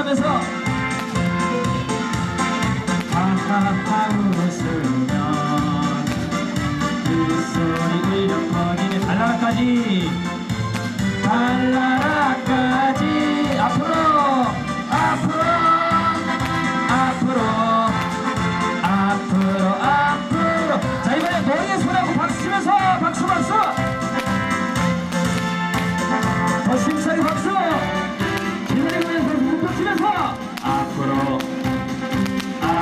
하면서 하하하 웃으면 그 소리 울려 퍼지는 달나라까지. 달나라까지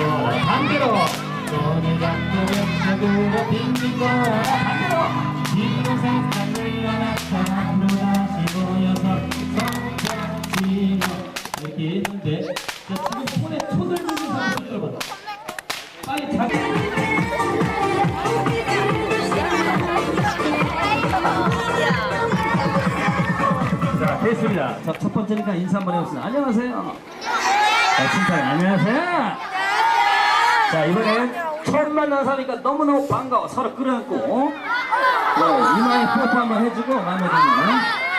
반대로 손을 잡고 왼쪽으로 빙빙거라 반대로 뒤로 살짝 물러났다 앞으로 다시 모여서 손잡지로 이렇게 했는데 자, 지금 손에 들고 있는 여러분 빨리 자기 자 됐습니다. 자, 첫 번째니까 인사 한번 해봅시다. 안녕하세요. 자, 칭찬 안녕하세요 자 이번엔 처음 만난 사람이니까 너무너무 반가워. 서로 끌어안고. 네, 이마에 뽀뽀 한번 해주고 드는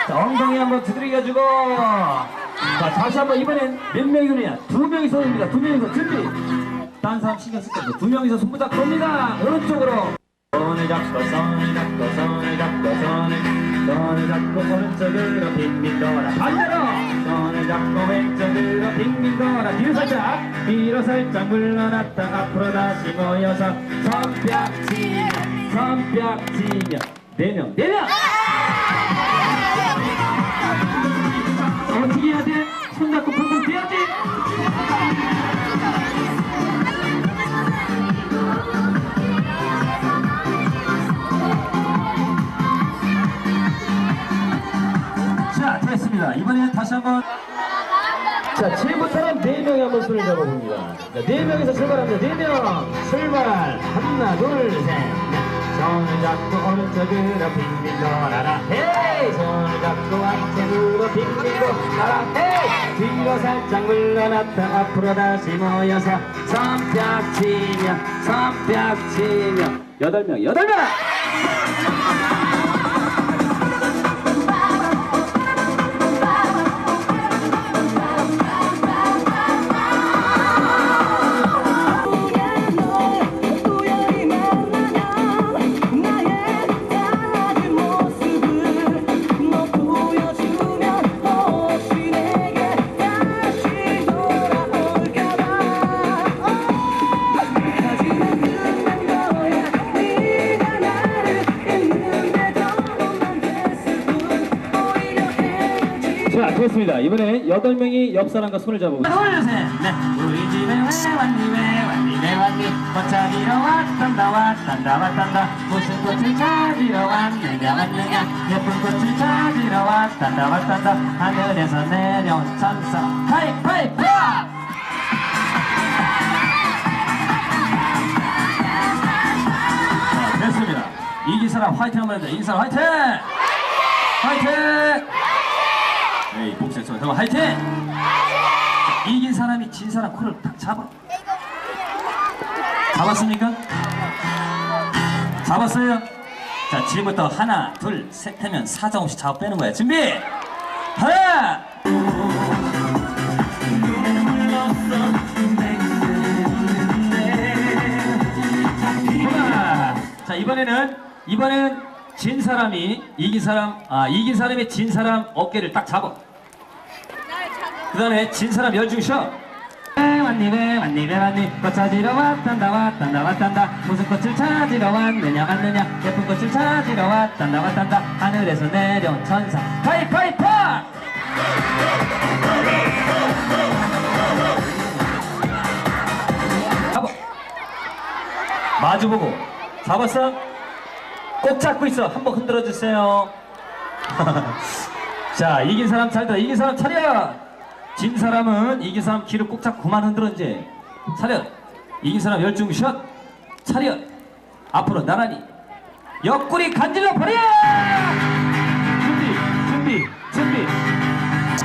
자 엉덩이 한번 두드려주고. 자 다시 한번 이번엔 몇 명이냐? 두 명이서 입니다. 두 명이서 준비. 딴 사람 신경 쓸 거죠 두 명이서 손부닥 겁니다. 오른쪽으로 손을 잡고 손을 잡고 손을 잡고 손을 손을 잡고 오른쪽으로 빙빙 돌아 반대로! 손을 잡고 왼쪽으로 빙빙 돌아 뒤로 살짝. 뒤로 살짝 물러났다. 앞으로 다시 모여서 손뼉 치며 손뼉 치며 네명 네명 자 됐습니다. 이번엔 다시 한번. 자 지금부터는 네 명이 한번 손을 잡아봅니다. 자, 네 명에서 출발합니다. 네명 출발. 하나 둘셋 손을 잡고 오른쪽으로 빙빙 돌아라. 헤이! 손을 잡고 왼쪽으로 빙빙 돌아라. 헤이! 뒤로 살짝 물러났다. 앞으로 다시 모여서 손뼉 치며 손뼉 치며. 여덟 명 여덟 명 됐습니다. 이번에 여덟 명이 옆 사람과 손을 잡아보겠습니다. 하나, 둘, 셋, 넷. 우리 집에 왜 왔니, 왜 왔니, 왜 왔니? 꽃 찾으러 왔단다, 왔단다, 왔단다. 무슨 꽃을 찾으러 왔느냐, 왔느냐. 예쁜 꽃을 찾으러 왔단다, 왔단다. 하늘에서 내려온 천사. 하이파이브! 자, 됐습니다. 이긴 사람 화이팅 한번 해주세요. 이긴 사람 화이팅! 화이팅! 에이 복수의 소리 더 화이팅! 이긴 사람이 진 사람 코를 딱 잡아 잡았습니까? 잡았어요? 자 지금부터 하나 둘셋 하면 사정없이 잡아 빼는 거야 준비! 하나! 자 이번에는 이번에는 진 사람이 이긴 사람 아 이긴 사람이 진 사람 어깨를 딱 잡아. 그 다음에 진 사람 열중 쉬어. 왜 왔니 꽃 찾으러 왔단다 왔단다 왔단다. 무슨 꽃을 찾으러 왔느냐 왔느냐? 예쁜 꽃을 찾으러 왔단다 왔단다. 하늘에서 내려온 천사. 파이파이파! 잡아 마주보고. 잡았어? 꼭 잡고 있어. 한번 흔들어 주세요. 자 이긴 사람 차례다 이긴 사람 차렷 진 사람은 이긴 사람 키를 꼭 잡고 그만 흔들어 이제. 차렷. 이긴 사람 열중 샷 차렷. 앞으로 나란히. 옆구리 간질러 버려! 준비 준비 준비.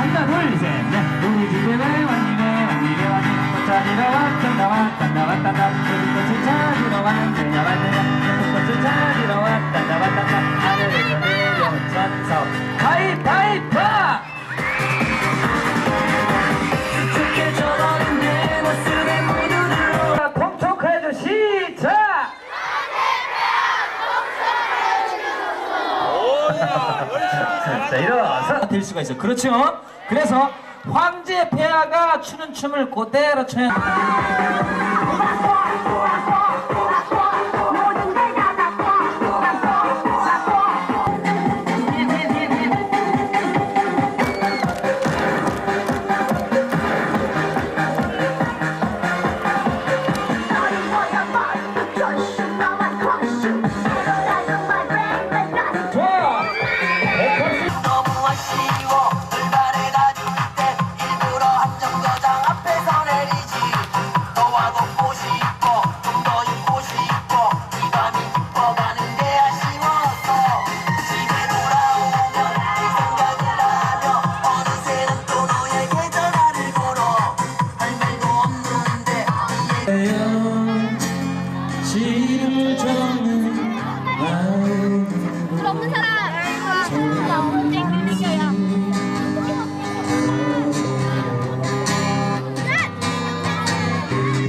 하나 둘셋넷 우리 집에 왔니네 왔니네 왔니? 꽃 찾으러 왔단다 왔단다 왔단다 무슨 꽃을 찾으러 왔느냐 무슨 꽃을 찾으러 왔단다 왔단다 하늘에서 내려온 천사 가위바위보 수가 있어 그렇죠? 그래서 황제 폐하가 추는 춤을 그대로 춰야 지름을 적는 마음 술 없는 사람. 술 없는